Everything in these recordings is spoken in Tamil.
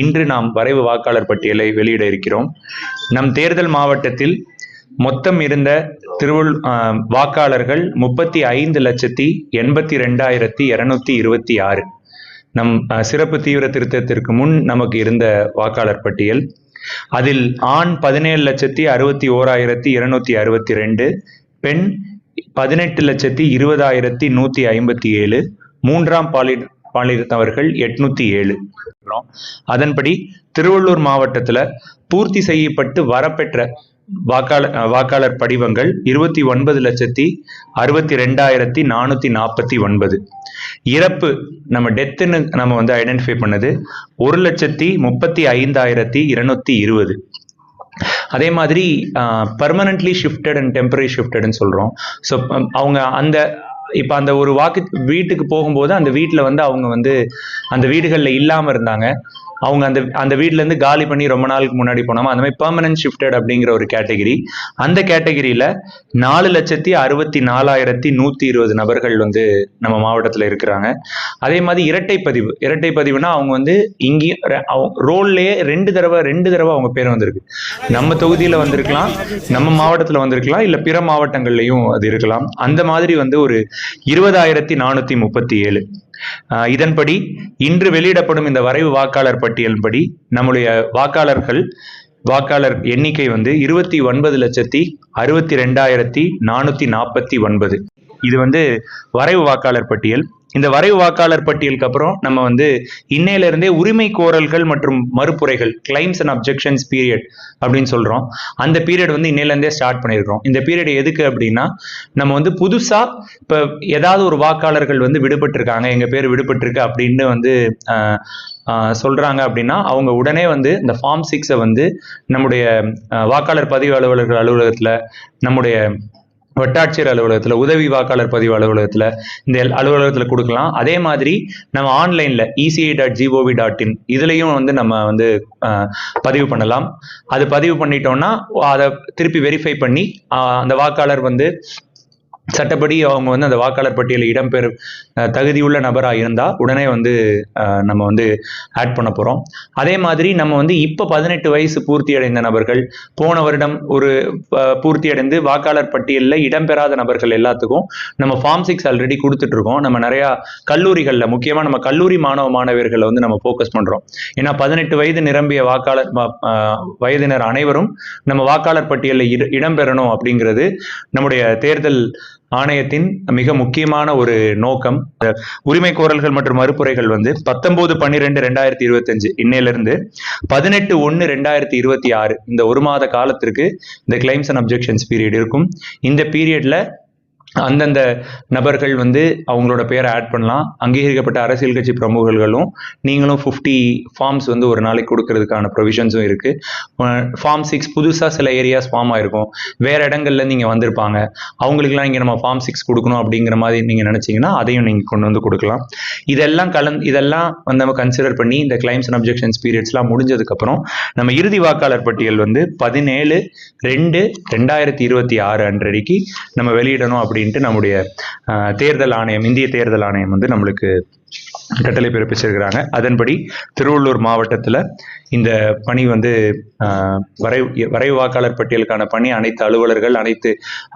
இன்று நாம் வரைவு வாக்காளர் பட்டியலை வெளியிட இருக்கிறோம். நம் தேர்தல் மாவட்டத்தில் மொத்தம் இருந்த திருவள் வாக்காளர்கள் முப்பத்தி ஐந்து லட்சத்தி எண்பத்தி ரெண்டாயிரத்தி இருநூத்தி இருபத்தி ஆறு. நம் சிறப்பு தீவிர திருத்தத்திற்கு முன் நமக்கு இருந்த வாக்காளர் பட்டியல். அதில் ஆண் பதினேழு லட்சத்தி அறுபத்தி ஓராயிரத்தி இருநூத்தி அறுபத்தி ரெண்டு பெண் பதினெட்டு லட்சத்தி இருபதாயிரத்தி நூத்தி ஐம்பத்தி ஏழு மூன்றாம் பாலின பாலினத்தவர்கள் எட்நூத்தி ஏழு. அதன்படி திருவள்ளூர் மாவட்டத்துல பூர்த்தி செய்யப்பட்டு வரப்பெற்ற வாக்காளர் வாக்காளர் படிவங்கள் இருபத்தி ஒன்பது லட்சத்தி அறுபத்தி ரெண்டாயிரத்தி நானூத்தி நாற்பத்தி ஒன்பது. இறப்பு நம்ம டெத்துன்னு நம்ம வந்து ஐடென்டிஃபை பண்ணது ஒரு லட்சத்தி முப்பத்தி ஐந்தாயிரத்தி இருநூத்தி இருபது. அதே மாதிரி பர்மனன்ட்லி ஷிஃப்டட் அண்ட் டெம்பரரி ஷிஃப்டட்னு சொல்கிறோம் ஸோ அவங்க அந்த இப்போ அந்த ஒரு வாக்கு வீட்டுக்கு போகும்போது அந்த வீட்டில் வந்து அவங்க வந்து அந்த வீடுகளில் இல்லாமல் இருந்தாங்க. அவங்க அந்த அந்த வீட்டிலேருந்து காலி பண்ணி ரொம்ப நாளுக்கு முன்னாடி போனோம் அந்த மாதிரி பெர்மனன்ட் ஷிஃப்டட் அப்படிங்கிற ஒரு கேட்டகிரி அந்த கேட்டகிரியில் நாலு லட்சத்தி அறுபத்தி நாலாயிரத்தி நூற்றி இருபது நபர்கள் வந்து நம்ம மாவட்டத்தில் இருக்கிறாங்க. அதே மாதிரி இரட்டை பதிவு இரட்டை பதிவுனா அவங்க வந்து இங்கேயும் ரோல்லையே ரெண்டு தடவை ரெண்டு தடவை அவங்க பேர் வந்திருக்கு. நம்ம தொகுதியில் வந்திருக்கலாம் நம்ம மாவட்டத்தில் வந்திருக்கலாம் இல்லை பிற மாவட்டங்கள்லையும் அது இருக்கலாம். அந்த மாதிரி வந்து ஒரு இருபதாயிரத்தி நானூற்றி முப்பத்தி ஏழு. இதன்படி இன்று வெளியிடப்படும் இந்த வரைவு வாக்காளர் பட்டியலின்படி நம்முடைய வாக்காளர்கள் வாக்காளர் எண்ணிக்கை வந்து இருபத்தி ஒன்பது லட்சத்தி அறுபத்தி ரெண்டாயிரத்தி நானூத்தி நாற்பத்தி ஒன்பது. இது வந்து வரைவு வாக்காளர் பட்டியல். இந்த வரைவு வாக்காளர் பட்டியலுக்கு அப்புறம் நம்ம வந்து இன்னையிலிருந்தே உரிமை கோரல்கள் மற்றும் மறுப்புரைகள் கிளைம்ஸ் அண்ட் அப்ஜெக்ஷன்ஸ் பீரியட் அப்படின்னு சொல்கிறோம் அந்த பீரியட் வந்து இன்னையிலேருந்தே ஸ்டார்ட் பண்ணியிருக்கிறோம் இந்த பீரியட் எதுக்கு அப்படின்னா நம்ம வந்து புதுசாக இப்போ ஏதாவது ஒரு வாக்காளர்கள் வந்து விடுபட்டிருக்காங்க எங்கள் பேர் விடுபட்டிருக்கு அப்படின்னு வந்து சொல்கிறாங்க அப்படின்னா அவங்க உடனே வந்து இந்த ஃபார்ம் சிக்ஸை வந்து நம்முடைய வாக்காளர் பதிவு அலுவலர்கள் அலுவலகத்தில் நம்முடைய வட்டாட்சியர் அலுவலகத்தில் உதவி வாக்காளர் பதிவு அலுவலகத்தில் இந்த அலுவலகத்தில் கொடுக்கலாம். அதே மாதிரி நம்ம ஆன்லைனில் ECI dot gov dot in இதுலேயும் வந்து நம்ம வந்து பதிவு பண்ணலாம். அது பதிவு பண்ணிட்டோம்னா அதை திருப்பி வெரிஃபை பண்ணி அந்த வாக்காளர் வந்து சட்டப்படி அவங்க வந்து அந்த வாக்காளர் பட்டியலில் இடம்பெறும் தகுதியுள்ள நபராக இருந்தால் உடனே வந்து நம்ம வந்து ஆட் பண்ண போகிறோம் அதே மாதிரி நம்ம வந்து இப்போ பதினெட்டு வயசு பூர்த்தி அடைந்த நபர்கள் போன வருடம் ஒரு பூர்த்தி அடைந்து வாக்காளர் பட்டியலில் இடம்பெறாத நபர்கள் எல்லாத்துக்கும் நம்ம ஃபார்ம் சிக்ஸ் ஆல்ரெடி கொடுத்துட்ருக்கோம் நம்ம நிறையா கல்லூரிகளில் முக்கியமாக நம்ம கல்லூரி மாணவ மாணவியர்களை வந்து நம்ம ஃபோக்கஸ் பண்ணுறோம் ஏன்னா பதினெட்டு வயது நிரம்பிய வாக்காளர் வயதினர் அனைவரும் நம்ம வாக்காளர் பட்டியலில் இட- இடம்பெறணும் அப்படிங்கிறது நம்முடைய தேர்தல் ஆணையத்தின் மிக முக்கியமான ஒரு நோக்கம் உரிமை கோரல்கள் மற்றும் மறுப்புரைகள் வந்து பத்தொன்பது பன்னிரெண்டு ரெண்டாயிரத்தி இருபத்தஞ்சு இன்னையிலிருந்து பதினெட்டு ஒன்று ரெண்டாயிரத்தி இருபத்தி ஆறு இந்த ஒரு மாத காலத்திற்கு இந்த கிளைம்ஸ் அண்ட் அப்ஜெக்ஷன்ஸ் பீரியட் இருக்கும். இந்த பீரியட்ல அந்தந்த நபர்கள் வந்து அவங்களோட பேரை ஆட் பண்ணலாம். அங்கீகரிக்கப்பட்ட அரசியல் கட்சி பிரமுகர்களும் நீங்களும் ஃபிஃப்டி ஃபார்ம்ஸ் வந்து ஒரு நாளைக்கு கொடுக்கறதுக்கான ப்ரொவிஷன்ஸும் இருக்குது ஃபார்ம் சிக்ஸ் புதுசாக சில ஏரியாஸ் ஃபார்ம் ஆயிருக்கும். வேறு இடங்கள்ல நீங்கள் வந்திருப்பாங்க. அவங்களுக்குலாம் இங்கே நம்ம ஃபார்ம் சிக்ஸ் கொடுக்கணும் அப்படிங்கிற மாதிரி நீங்கள் நினச்சிங்கன்னா அதையும் நீங்கள் கொண்டு வந்து கொடுக்கலாம். இதெல்லாம் கலந் இதெல்லாம் வந்து நம்ம கன்சிடர் பண்ணி இந்த கிளைம்ஸ் அண்ட் அப்ஜெக்ஷன்ஸ் பீரியட்ஸ்லாம் முடிஞ்சதுக்கப்புறம் நம்ம இறுதி வாக்காளர் பட்டியல் வந்து பதினேழு ரெண்டு ரெண்டாயிரத்தி இருபத்தி ஆறு அன்றடிக்கு நம்ம வெளியிடணும் அப்படின்ட்டு நம்முடைய ஆஹ், தேர்தல் ஆணையம் இந்திய தேர்தல் ஆணையம் வந்து நம்மளுக்கு கட்டளை பிறப்பிச்சிருக்கிறாங்க. அதன்படி திருவள்ளூர் மாவட்டத்தில் இந்த பணி வந்து வரை வரைவு வாக்காளர் பட்டியலுக்கான பணி அனைத்து அலுவலர்கள் அனைத்து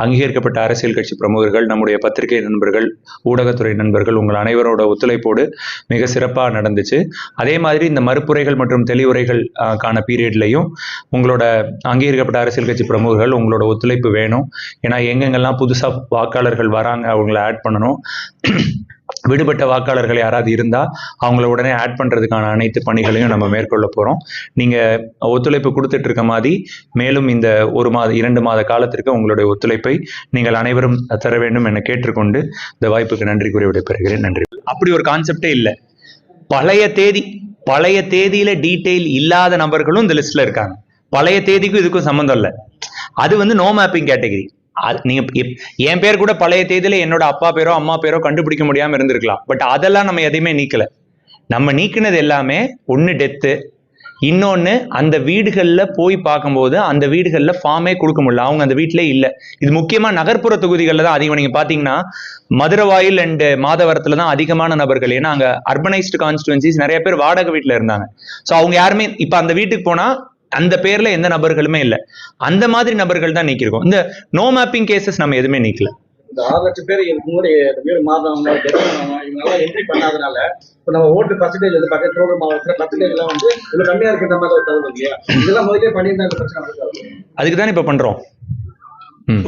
அங்கீகரிக்கப்பட்ட அரசியல் கட்சி பிரமுகர்கள் நம்முடைய பத்திரிகை நண்பர்கள் ஊடகத்துறை நண்பர்கள் உங்கள் அனைவரோட ஒத்துழைப்போடு மிக சிறப்பாக நடந்துச்சு. அதே மாதிரி இந்த மறுப்புரைகள் மற்றும் தெளிவுரைகள் கான பீரியட்லையும் உங்களோட அங்கீகரிக்கப்பட்ட அரசியல் கட்சி பிரமுகர்கள் உங்களோட ஒத்துழைப்பு வேணும். ஏன்னா எங்கெங்கெல்லாம் புதுசாக வாக்காளர்கள் வராங்க அவங்கள ஆட் பண்ணணும். விடுபட்ட வாக்காளர்கள் யாராவது இருந்தால் அவங்கள உடனே ஆட் பண்ணுறதுக்கான அனைத்து பணிகளையும் நம்ம மேற்கொள்ள போகிறோம் நீங்கள் ஒத்துழைப்பு கொடுத்துட்டு இருக்க மாதிரி மேலும் இந்த ஒரு மாத இரண்டு மாத காலத்திற்கு உங்களுடைய ஒத்துழைப்பை நீங்கள் அனைவரும் தர வேண்டும் என கேட்டுக்கொண்டு இந்த வாய்ப்புக்கு நன்றி கூறி விடைபெறுகிறேன். நன்றி. அப்படி ஒரு கான்செப்டே இல்லை. பழைய தேதி பழைய தேதியில டீட்டெயில் இல்லாத நபர்களும் இந்த லிஸ்ட்ல இருக்காங்க. பழைய தேதிக்கும் இதுக்கும் சம்மந்தம் இல்லை. அது வந்து நோ மேப்பிங் கேட்டகரி நீங்க என் பேர் கூட பழைய தேதியில என்னோட அப்பா பேரோ அம்மா பேரோ கண்டுபிடிக்க முடியாம இருந்திருக்கலாம். பட் அதெல்லாம் நம்ம எதையுமே நீக்கல. நம்ம நீக்கினது எல்லாமே ஒன்று டெத்து இன்னொன்னு அந்த வீடுகள்ல போய் பார்க்கும்போது அந்த வீடுகள்ல ஃபார்மே கொடுக்க முடியல. அவங்க அந்த வீட்டிலே இல்லை. இது முக்கியமா நகர்ப்புற தொகுதிகளில் தான் அதிகம் நீங்க பாத்தீங்கன்னா மதுரவாயில் அண்ட் மாதவரத்துல தான் அதிகமான நபர்கள். ஏன்னா அங்க அர்பனைஸ்டு கான்ஸ்டுவன்சிஸ் நிறைய பேர் வாடகை வீட்டில் இருந்தாங்க. ஸோ அவங்க யாருமே இப்ப அந்த வீட்டுக்கு போனா அந்த பேர்ல எந்த நபர்களுமே இல்ல. அந்த மாதிரி நபர்கள் தான் நீக்கிருக்கோம் இந்த நோ மேப்பிங் கேசஸ் நம்ம எதுவுமே நீக்கல. இந்த ஆறு லட்சம் பேர் இதுக்கு முன்னாடி மாறினவங்க தெரிஞ்சவங்க இவங்கெல்லாம் என்ட்ரி பண்ணாதனால இப்போ நம்ம ஓட்டு பர்சன்டேஜ் வந்து பக்கத்து ரோடு மாவட்டத்தில் பர்சன்டேஜ் எல்லாம் வந்து இவ்வளவு கம்மியா இருக்கிற மாதிரி ஒரு தகவல் இல்லையா? இதெல்லாம் முதலே பண்ணியிருந்தா இந்த பிரச்சனை அதுக்கு தானே இப்ப பண்றோம். ம்.